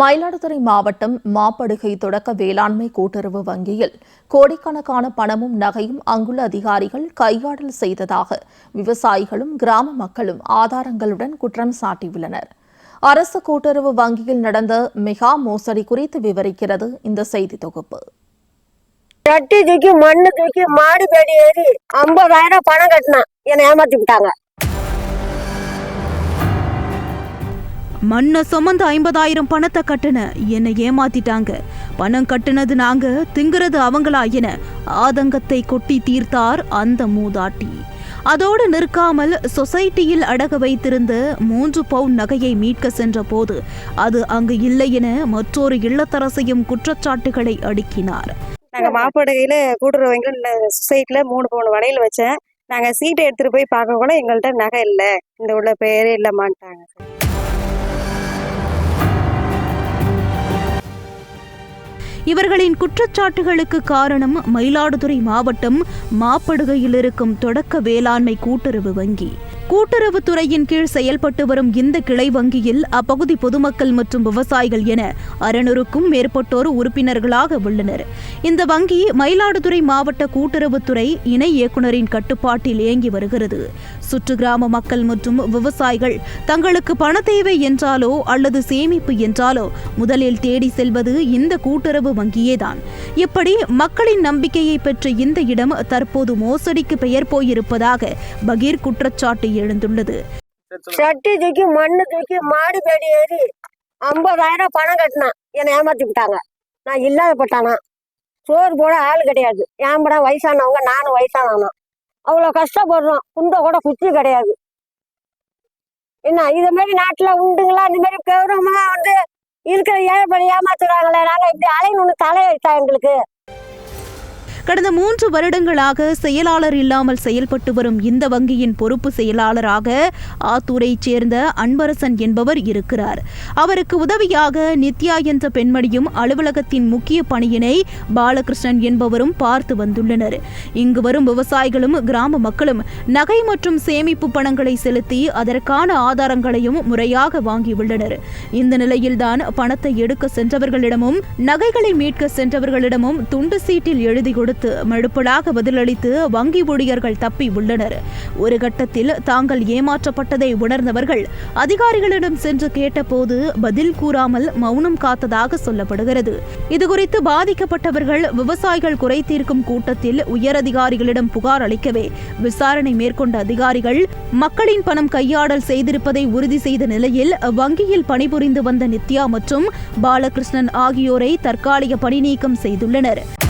மயிலாடுதுறை மாவட்டம் மாப்படுகை தொடக்க வேளாண்மை கூட்டுறவு வங்கியில் கோடிக்கணக்கான பணமும் நகையும் அங்குள்ள அதிகாரிகள் கையாடல் செய்ததாக விவசாயிகளும் கிராம மக்களும் ஆதாரங்களுடன் குற்றம் சாட்டியுள்ளனர். அரசு கூட்டுறவு வங்கியில் நடந்த மெகா மோசடி குறித்து விவரிக்கிறது இந்த செய்தி தொகுப்பு. தூக்கி மண்ணு தூக்கி மாடு பேடி ஏறி ஐம்பதாயிரம் பணம் கட்டினான். என்னை ஏமாத்தி விட்டாங்க மண்ணை சுமந்து ஐம்பதாயிரம் பணத்தை கட்டுன என்னை ஏமாத்திட்டாங்க. பணம் கட்டுனது நாங்க திங்கிறது அவங்களா என ஆதங்கத்தை கொட்டி தீர்த்தார் அந்த மூதாட்டி. அதோடு நிற்காமல் சொசைட்டியில் அடக வைத்திருந்த மூன்று பவுன் நகையை மீட்க சென்ற போது அது அங்கு இல்லை என மற்றொரு இல்லத்தரசையும் குற்றச்சாட்டுகளை அடுக்கினார். நாங்க மாப்படுகையில கூட்டுறவங்க சொசைட்டியில் சொசைட்டில மூணு பவுன் வளையல் வச்சேன். நாங்க சீட்டை எடுத்துட்டு போய் பார்க்க கூட எங்கள்கிட்ட நகை இல்லை. இந்த உள்ள பேரே இல்லமான்ட்டாங்க. இவர்களின் குற்றச்சாட்டுகளுக்கு காரணம் மயிலாடுதுறை மாவட்டம் மாப்படுகையில் இருக்கும் தொடக்க வேளாண்மை கூட்டுறவு வங்கி. கூட்டுறவுத்துறையின் கீழ் செயல்பட்டு வரும் இந்த கிளை வங்கியில் அப்பகுதி பொதுமக்கள் மற்றும் விவசாயிகள் என அறநூறுக்கும் மேற்பட்டோர் உறுப்பினர்களாக உள்ளனர். இந்த வங்கி மயிலாடுதுறை மாவட்ட கூட்டுறவுத்துறை இணை இயக்குனரின் கட்டுப்பாட்டில் இயங்கி வருகிறது. சுற்று கிராம மக்கள் மற்றும் விவசாயிகள் தங்களுக்கு பண தேவை என்றாலோ அல்லது சேமிப்பு என்றாலோ முதலில் தேடி செல்வது இந்த கூட்டுறவு வங்கியேதான். இப்படி மக்களின் நம்பிக்கையை பெற்ற இந்த இடம் தற்போது மோசடிக்கு பெயர் போயிருப்பதாக பகீர் குற்றச்சாட்டு எழுந்துள்ளது. சட்டி தூக்கி மண்ணு தூக்கி மாடு பேடி ஏறி ஐம்பதாயிரம் பணம் கட்டினான் என்னை ஏமாத்தி விட்டாங்க. நான் இல்லாத பட்டானா? சோறு போட ஆள் கிடையாது. ஏன்படா வயசானவங்க நானும் வயசானவனா அவ்வளோ கஷ்டப்படுறோம். குண்டை கூட குச்சி கிடையாது. என்ன இது மாதிரி நாட்டில் உண்டுங்களா? இந்த மாதிரி கௌரவமா வந்து இருக்கிற ஏழைப்படி ஏமாத்துறாங்களே. நாங்கள் இப்படி அலையணும்னு தலையாயிட்டா எங்களுக்கு? கடந்த மூன்று வருடங்களாக செயலாளர் இல்லாமல் செயல்பட்டு வரும் இந்த வங்கியின் பொறுப்பு செயலாளராக ஆத்தூரைச் சேர்ந்த அன்பரசன் என்பவர் இருக்கிறார். அவருக்கு உதவியாக நித்யா என்ற பெண்மணியும் அலுவலகத்தின் முக்கிய பணியினை பாலகிருஷ்ணன் என்பவரும் பார்த்து வந்துள்ளனர். இங்கு வரும் விவசாயிகளும் கிராம மக்களும் நகை மற்றும் சேமிப்பு பணங்களை செலுத்தி அதற்கான ஆதாரங்களையும் முறையாக வாங்கியுள்ளனர். இந்த நிலையில்தான் பணத்தை எடுக்க சென்றவர்களிடமும் நகைகளை மீட்க சென்றவர்களிடமும் துண்டு சீட்டில் எழுதி கொடுத்து மழுப்பலாக பதிலளித்து வங்கி ஊழியர்கள் தப்பி உள்ளனர். ஒரு கட்டத்தில் தாங்கள் ஏமாற்றப்பட்டதை உணர்ந்தவர்கள் அதிகாரிகளிடம் சென்று கேட்டபோது பதில் கூறாமல் மௌனம் காத்ததாக சொல்லப்படுகிறது. இதுகுறித்து பாதிக்கப்பட்டவர்கள் விவசாயிகள் குறை தீர்க்கும் கூட்டத்தில் உயரதிகாரிகளிடம் புகார் அளிக்கவே விசாரணை மேற்கொண்ட அதிகாரிகள் மக்களின் பணம் கையாடல் செய்திருப்பதை உறுதி செய்த நிலையில் வங்கியில் பணிபுரிந்து வந்த நித்யா மற்றும் பாலகிருஷ்ணன் ஆகியோரை தற்காலிக பணி நீக்கம் செய்துள்ளனர்.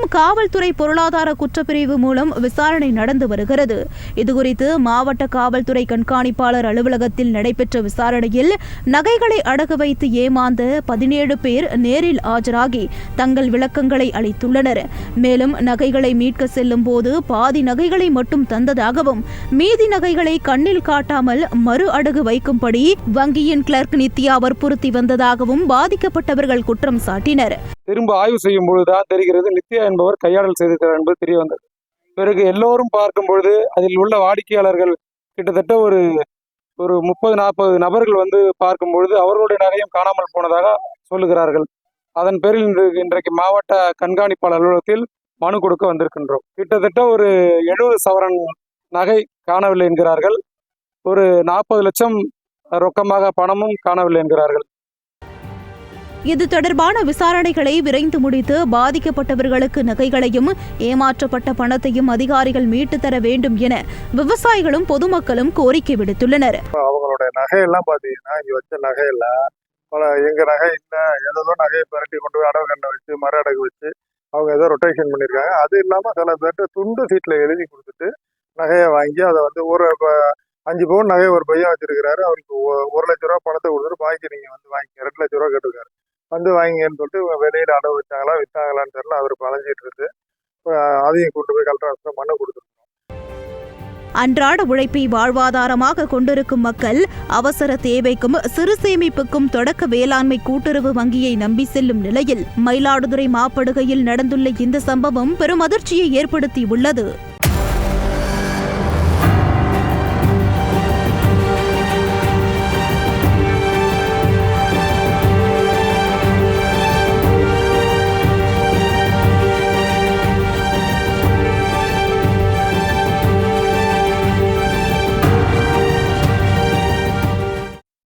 மேலும் காவல்துறை பொருளாதார குற்றப்பிரிவு மூலம் விசாரணை நடந்து வருகிறது. இதுகுறித்து மாவட்ட காவல்துறை கண்காணிப்பாளர் அலுவலகத்தில் நடைபெற்ற விசாரணையில் நகைகளை அடகு வைத்து ஏமாந்த பதினேழு பேர் நேரில் ஆஜராகி தங்கள் விளக்கங்களை அளித்துள்ளனர். மேலும் நகைகளை மீட்க செல்லும் போது பாதி நகைகளை மட்டும் தந்ததாகவும் மீதி நகைகளை கண்ணில் காட்டாமல் மறு அடகு வைக்கும்படி வங்கியின் கிளர்க் நித்யா வற்புறுத்தி வந்ததாகவும் பாதிக்கப்பட்டவர்கள் குற்றம் சாட்டினர். திரும்ப ஆய்வு செய்யும் பொழுதுதான் தெரிகிறது நித்யா என்பவர் கையாடல் செய்திருக்கிறார் என்பது தெரிய வந்தது. பிறகு எல்லோரும் பார்க்கும் பொழுது அதில் உள்ள வாடிக்கையாளர்கள் கிட்டத்தட்ட ஒரு ஒரு முப்பது நாற்பது நபர்கள் வந்து பார்க்கும் பொழுது அவர்களுடைய நகையும் காணாமல் போனதாக சொல்லுகிறார்கள். அதன் பேரில் இன்று இன்றைக்கு மாவட்ட கண்காணிப்பாளர் அலுவலகத்தில் மனு கொடுக்க வந்திருக்கின்றோம். கிட்டத்தட்ட ஒரு எழுபது சவரன் நகை காணவில்லை என்கிறார்கள். ஒரு நாற்பது லட்சம் ரொக்கமாக பணமும் காணவில்லை என்கிறார்கள். இது தொடர்பான விசாரணைகளை விரைந்து முடித்து பாதிக்கப்பட்டவர்களுக்கு நகைகளையும் ஏமாற்றப்பட்ட பணத்தையும் அதிகாரிகள் மீட்டு தர வேண்டும் என விவசாயிகளும் பொதுமக்களும் கோரிக்கை விடுத்துள்ளனர். அவங்களோட நகையெல்லாம் பார்த்தீங்கன்னா இங்க வச்ச நகையெல்லாம் பல எங்க நகை இல்லை ஏதோ நகையை பரட்டி கொண்டு போய் அடவு கண்ணை வச்சு மர அடகு வச்சு அவங்க ஏதோ ரொட்டேஷன் பண்ணியிருக்காங்க. அது இல்லாமல் சில பேர்ட்ட துண்டு சீட்டில் எழுதி கொடுத்துட்டு நகையை வாங்கி அதை வந்து ஒரு அஞ்சு பவுன் நகையை ஒரு பையன் வச்சிருக்கிறாரு. அவருக்கு ஒரு லட்ச ரூபா பணத்தை கொடுத்துட்டு பாக்கி நீங்கள் வந்து வாங்கி ரெண்டு லட்ச ரூபா கேட்டிருக்காரு. வந்து வாங்கிங்கன்னு சொல்லிட்டு இவங்க வெளியில அடவு வச்சாங்களா வித்தாங்களான்னு தெரியல. அவர் பழஞ்சிட்டு இருக்கு. அதையும் கூட்டு போய் கலெக்டர் ஆஃபீஸில் மனு கொடுத்துருக்கோம். அன்றாட உழைப்பை வாழ்வாதாரமாக கொண்டிருக்கும் மக்கள் அவசர தேவைக்கும் சிறு சேமிப்புக்கும் தொடக்க வேளாண்மை கூட்டுறவு வங்கியை நம்பி செல்லும் நிலையில் மயிலாடுதுறை மாப்படுகையில் நடந்துள்ள இந்த சம்பவம் பெரும் அதிர்ச்சியை ஏற்படுத்தியுள்ளது.